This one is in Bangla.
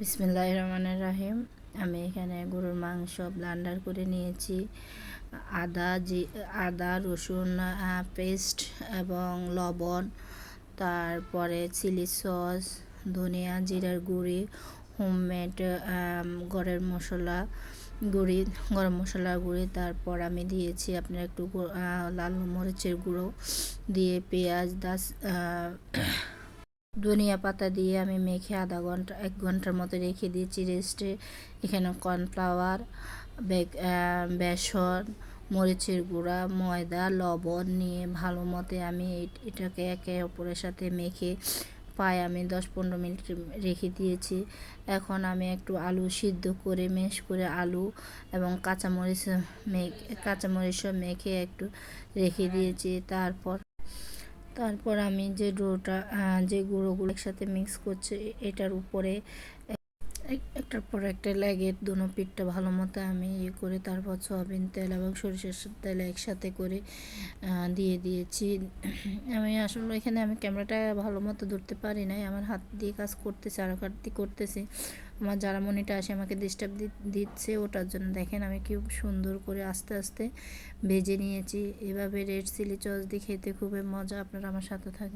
বিসমিল্লাহ রহমানের রাহিম। আমি এখানে গরুর মাংস ব্লান্ডার করে নিয়েছি। আদা জি, আদা, রসুন পেস্ট এবং লবণ, তারপরে চিলি সস, ধনিয়া, জিরার গুঁড়ি, হোমমেড গড়ের মশলা গুঁড়ি, গরম মশলার গুঁড়ি, তারপর আমি দিয়েছি আপনার একটু লাল মরিচের গুঁড়ো, দিয়ে পেঁয়াজ, দাস ধনিয়া পাতা দিয়ে আমি মেখে আধা ঘণ্টা, এক ঘণ্টার মতো রেখে দিয়েছি রেস্টে। এখানে কর্নফ্লাওয়ার বেসন, মরিচের গুঁড়া, ময়দা, লবণ নিয়ে ভালো মতে আমি এটাকে একে অপরের সাথে মেখে পায়ে আমি দশ পনেরো মিনিট রেখে দিয়েছি। এখন আমি একটু আলু সিদ্ধ করে, মেশ করে আলু এবং কাঁচামরিচ মেখে কাঁচামরিচ মেখে একটু রেখে দিয়েছি। তারপর তারপর আমি যে ডোটা যে গুঁড়োগুলো একসাথে মিক্স করছে, এটার উপরে একটার পর একটা লাগে দুনো পিঠটা ভালো মতো আমি ইয়ে করে তারপর সয়াবিন তেল এবং সরিষার তেল একসাথে করে দিয়ে দিয়েছি। আমি আসলে এখানে আমি ক্যামেরাটা ভালো মতো ধরতে পারি নাই, আমার হাত দিয়ে কাজ করতেছে, আর দিয়ে করতেছি। আমার যারা মনিটা আসে আমাকে ডিস্টার্ব দিচ্ছে, ওটার জন্য দেখেন আমি খুব সুন্দর করে আস্তে আস্তে ভেজে নিয়েছি। এভাবে রেড চিলি চস দিয়ে খেতে খুবই মজা। আপনারা আমার সাথে থাকেন